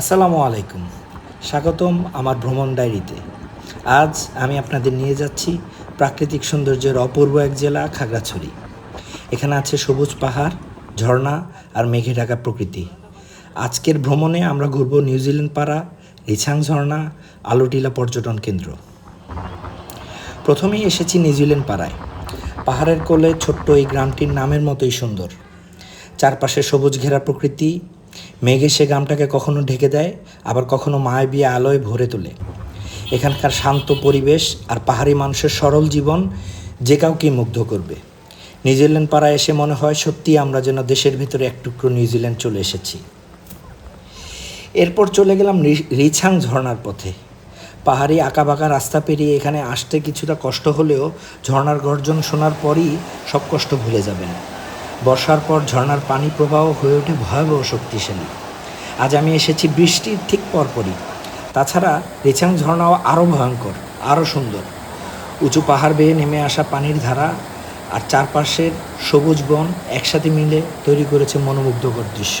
আসসালামু আলাইকুম। স্বাগতম আমার ভ্রমণ ডায়েরিতে। আজ আমি আপনাদের নিয়ে যাচ্ছি প্রাকৃতিক সৌন্দর্যের অপূর্ব এক জেলা, খাগড়াছড়ি। এখানে আছে সবুজ পাহাড়, ঝর্ণা আর মেঘে ঢাকা প্রকৃতি। আজকের ভ্রমণে আমরা ঘুরব নিউজিল্যান্ড পাড়া, রিছাং ঝর্ণা, আলোটিলা পর্যটন কেন্দ্র। প্রথমেই এসেছি নিউজিল্যান্ড পাড়ায়। পাহাড়ের কোলে ছোট্ট এই গ্রামটির নামের মতোই সুন্দর। চারপাশে সবুজ ঘেরা প্রকৃতি মেঘে সে গ্রামটাকে কখনো ঢেকে দেয়, আবার কখনো মায়াবী আলোয় ভরে তোলে। এখানকার শান্ত পরিবেশ আর পাহাড়ি মানুষের সরল জীবন যে কাউকে মুগ্ধ করবে। নিউজিল্যান্ড পাড়ায় এসে মনে হয় সত্যি আমরা যেন দেশের ভিতরে এক টুকরো নিউজিল্যান্ড চলে এসেছি। এরপর চলে গেলাম রিছাং ঝর্ণার পথে। পাহাড়ি আঁকাবাঁকা রাস্তা পেরিয়ে এখানে আসতে কিছুটা কষ্ট হলেও ঝর্ণার গর্জন শোনার পরই সব কষ্ট ভুলে যাবেন। বর্ষার পর ঝর্নার পানি প্রবাহ হয়ে ওঠে ভয়াবহ শক্তিশালী আজ আমি এসেছি বৃষ্টির ঠিক পরপরই। তাছাড়া রেছাং ঝর্ণাও আরও ভয়ঙ্কর আরও সুন্দর। উঁচু পাহাড় বেয়ে নেমে আসা পানির ধারা আর চারপাশের সবুজ বন একসাথে মিলে তৈরি করেছে মনোমুগ্ধকর দৃশ্য।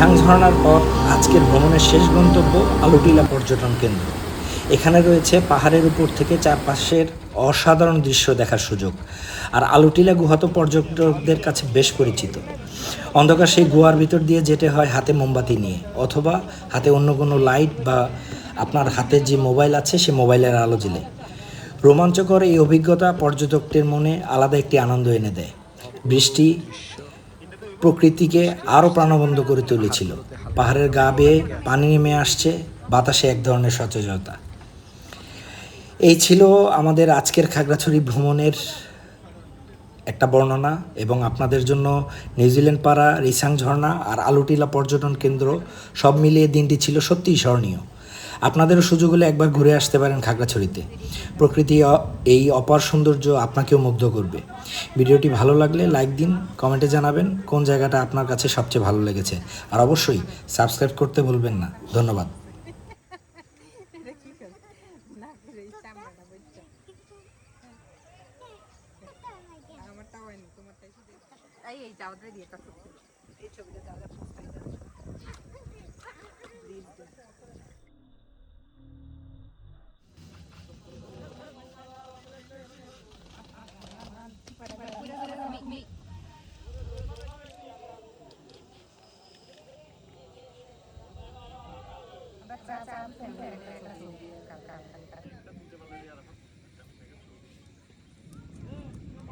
রিছাং ঝর্ণার পর আজকের ভ্রমণের শেষ গন্তব্য আলুটিলা পর্যটন কেন্দ্র। এখানে রয়েছে পাহাড়ের উপর থেকে চারপাশের অসাধারণ দৃশ্য দেখার সুযোগ। আর আলুটিলা গুহা তো পর্যটকদের কাছে বেশ পরিচিত। অন্ধকার সেই গুহার ভিতর দিয়ে যেতে হয় হাতে মোমবাতি নিয়ে, অথবা হাতে অন্য কোনো লাইট বা আপনার হাতে যে মোবাইল আছে, সে মোবাইলের আলো জেলে রোমাঞ্চকর এই অভিজ্ঞতা পর্যটকদের মনে আলাদা একটি আনন্দ এনে দেয়। বৃষ্টি প্রকৃতিকে আরও প্রাণবন্ত করে তুলেছিল। পাহাড়ের গা বেয়ে পানি নেমে আসছে, বাতাসে এক ধরনের সচেতনতা। এই ছিল আমাদের আজকের খাগড়াছড়ি ভ্রমণের একটা বর্ণনা এবং আপনাদের জন্য নিউজিল্যান্ড পাড়া, রিসাং ঝর্ণা আর আলুটিলা পর্যটন কেন্দ্র সব মিলিয়ে দিনটি ছিল সত্যিই স্মরণীয়। আপনাদেরও সুযোগ হলে একবার ঘুরে আসতে পারেন খাগড়াছড়িতে। প্রকৃতি এই অপার সৌন্দর্য আপনাকেও মুগ্ধ করবে। ভিডিওটি ভালো লাগলে লাইক দিন, কমেন্টে জানাবেন কোন জায়গাটা আপনার কাছে সবচেয়ে ভালো লেগেছে। আর অবশ্যই সাবস্ক্রাইব করতে ভুলবেন না। ধন্যবাদ। এই এই এই যাও দিয়ে এই ছবিটা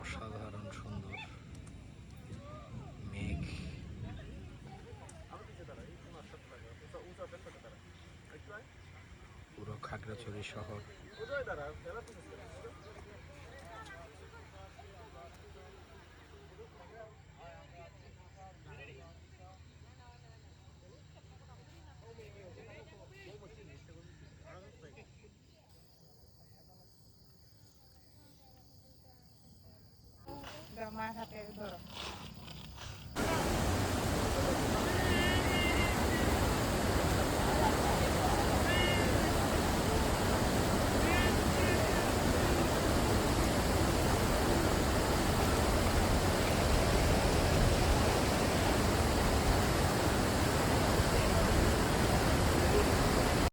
অসাধারণ সুন্দর মেঘ। পুরো খাগড়াছড়ি শহর। আমার হাতে ধরো।